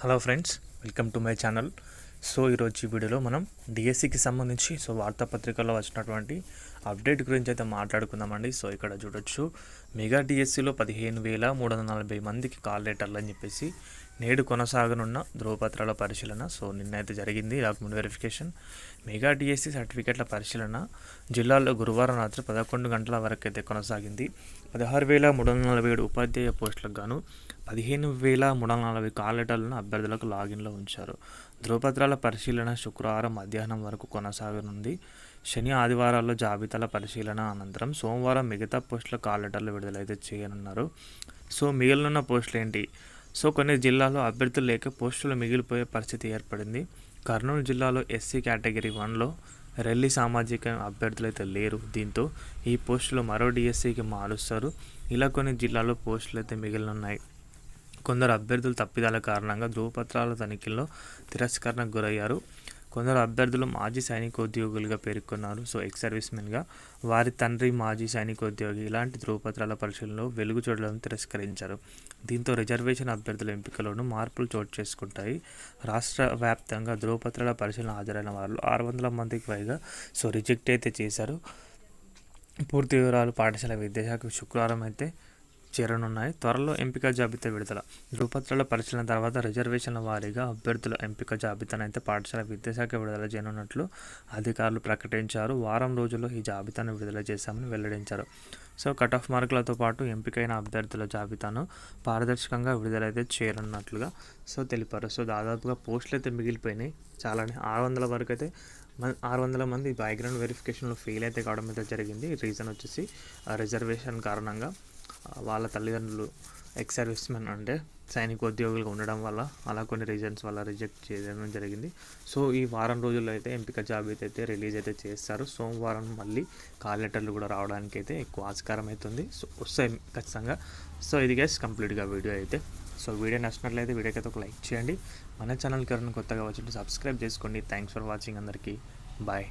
Hello friends welcome to my channel so ఈరోజు ఈ వీడియోలో మనం డిఎస్సికి సంబంధించి సో వార్తాపత్రికల్లో వచ్చినటువంటి అప్డేట్ గురించి అయితే మాట్లాడుకుందామండి. సో ఇక్కడ చూడొచ్చు. మెగా డిఎస్సిలో పదిహేను వేల మూడు వందల నలభై మందికి కాల్ లెటర్లు అని చెప్పేసి నేడు కొనసాగనున్న ధృవపత్రాల పరిశీలన సో నిన్న అయితే జరిగింది డాక్యుమెంట్ వెరిఫికేషన్ మెగా డిఎస్సి సర్టిఫికెట్ల పరిశీలన జిల్లాలో గురువారం రాత్రి పదకొండు గంటల వరకు అయితే కొనసాగింది. పదహారు వేల మూడు వందల నలభై ఏడు ఉపాధ్యాయ పోస్టులకు గాను పదిహేను వేల మూడు వందల నలభై కాల్ లెటర్లను అభ్యర్థులకు లాగిన్లో ఉంచారు. ధృవపత్రాల పరిశీలన శుక్రవారం మధ్యాహ్నం వరకు కొనసాగనుంది. శని ఆదివారాల్లో జాబితాల పరిశీలన అనంతరం సోమవారం మిగతా పోస్టుల కాల్ లెటర్లు విడుదలైతే చేయనున్నారు. సో మిగిలిన పోస్టులు ఏంటి సో కొన్ని జిల్లాల్లో అభ్యర్థులు లేక పోస్టులు మిగిలిపోయే పరిస్థితి ఏర్పడింది. కర్నూలు జిల్లాలో ఎస్సీ కేటగిరీ వన్లో రెల్లి సామాజిక అభ్యర్థులు అయితే లేరు. దీంతో ఈ పోస్టులు మరో డిఎస్సికి మారుస్తారు. ఇలా కొన్ని జిల్లాలో పోస్టులు అయితే మిగిలినున్నాయి. కొందరు అభ్యర్థులు తప్పిదాల కారణంగా ధృవపత్రాల తనిఖీల్లో తిరస్కరణకు గురయ్యారు. కొందరు అభ్యర్థులు మాజీ సైనికోద్యోగులుగా పేర్కొన్నారు. సో ఎక్స్ సర్వీస్మెన్గా వారి తండ్రి మాజీ సైనికోద్యోగి ఇలాంటి ధృవపత్రాల పరిశీలనలో వెలుగు చూడడం తిరస్కరించారు. దీంతో రిజర్వేషన్ అభ్యర్థుల ఎంపికలోనూ మార్పులు చోటు చేసుకుంటాయి. రాష్ట్ర వ్యాప్తంగా ధృవపత్రాల పరిశీలన హాజరైన వారు ఆరు వందల మందికి పైగా సో రిజెక్ట్ అయితే చేశారు. పూర్తి వివరాలు పాఠశాల విద్యాశాఖ శుక్రవారం అయితే చేరనున్నాయి. త్వరలో ఎంపిక జాబితా విడుదల. ధృవపత్రాల పరిశీలన తర్వాత రిజర్వేషన్ల వారీగా అభ్యర్థుల ఎంపిక జాబితాను అయితే పాఠశాల విద్యాశాఖ విడుదల చేయనున్నట్లు అధికారులు ప్రకటించారు. వారం రోజుల్లో ఈ జాబితాను విడుదల చేశామని వెల్లడించారు. సో కట్ ఆఫ్ మార్కులతో పాటు ఎంపికైన అభ్యర్థుల జాబితాను పారదర్శకంగా విడుదలైతే చేయనున్నట్లుగా సో తెలిపారు. సో దాదాపుగా పోస్టులు అయితే మిగిలిపోయినాయి. చాలానే ఆరు వందల వరకు అయితే ఆరు వందల మంది బ్యాక్గ్రౌండ్ వెరిఫికేషన్లో ఫెయిల్ అయితే కావడం అయితే జరిగింది. రీజన్ వచ్చేసి రిజర్వేషన్ కారణంగా వాళ్ళ తల్లిదండ్రులు ఎక్స్ సర్వీస్మెన్ అంటే సైనికోద్యోగులుగా ఉండడం వల్ల అలా కొన్ని రీజన్స్ వల్ల రిజెక్ట్ చేయడం జరిగింది. సో ఈ వారం రోజుల్లో అయితే ఎంపిక జాబితా అయితే రిలీజ్ అయితే చేస్తారు. సోమవారం మళ్ళీ కాల్ లెటర్లు కూడా రావడానికి అయితే ఎక్కువ ఆస్కారం అవుతుంది. సో వస్తాయి ఖచ్చితంగా. సో ఇది గైస్ కంప్లీట్గా వీడియో అయితే. సో వీడియో నచ్చినట్లయితే వీడియోకి అయితే ఒక లైక్ చేయండి. మన ఛానల్కి ఎవరైనా కొత్తగా వచ్చి సబ్స్క్రైబ్ చేసుకోండి. థ్యాంక్స్ ఫర్ వాచింగ్ అందరికీ. బాయ్